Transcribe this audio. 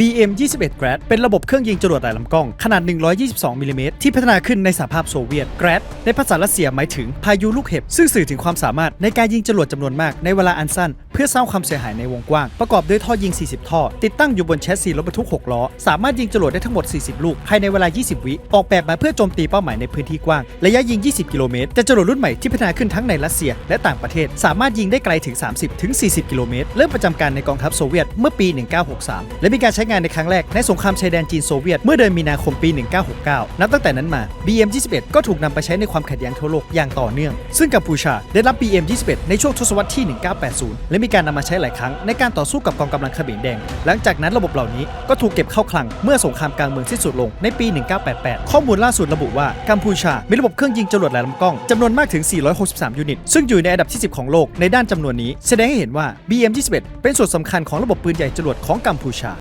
BM-21 Grad เป็นระบบเครื่องยิงจรวดหลายลำกล้อง ขนาด 122มิลลิเมตรที่พัฒนาขึ้นในสหภาพโซเวียต Grad ในภาษารัสเซียหมายถึงพายุลูกเห็บ ซึ่งสื่อถึงความสามารถในการยิงจรวดจำนวนมากในเวลาอันสั้น เพื่อสร้างความเสียหายในวงกว้าง ประกอบด้วยท่อยิง 40 ท่อ ติดตั้งอยู่บนแชสซีรถบรรทุก 6 ล้อ สามารถยิงจรวดได้ทั้งหมด 40 ลูกภายในเวลา 20 วิออกแบบมาเพื่อโจมตีเป้าหมายในพื้นที่กว้างระยะยิง 20 กิโลเมตรแต่จรวดรุ่นใหม่ที่พัฒนาขึ้นทั้งในรัสเซีย และต่างประเทศ สามารถยิงได้ไกลถึง 30-40 กิโลเมตรเริ่มประจำการในกองทัพโซเวียตเมื่อปี 1963 และมีการใช้งานในครั้งแรกในสงครามชายแดนจีนโซเวียต เมื่อเดือนมีนาคมปี 1969 นับตั้งแต่นั้นมา BM-21 ก็ถูกนำไปใช้ในความขัดแย้งทั่วโลกอย่างต่อเนื่อง ซึ่งกัมพูชาได้รับ BM-21 ในช่วงทศวรรษที่ 1980 และมีการนำมาใช้หลายครั้งในการต่อสู้กับกองกำลังเขมรแดง หลังจากนั้นระบบเหล่านี้ก็ถูกเก็บเข้าคลังเมื่อสงครามกลางเมืองสิ้นสุดลงในปี 1988 ข้อมูลล่าสุดระบุว่ากัมพูชา มีระบบเครื่องยิงจรวดหลายลำกล้องจำนวนมากถึง 463 ยูนิต ซึ่งอยู่ในอันดับที่ 10 ของโลกในด้านจำนวนนี้ แสดงให้เห็นว่า BM-21 เป็นส่วนสำคัญของระบบปืนใหญ่จรวดของกัมพูชา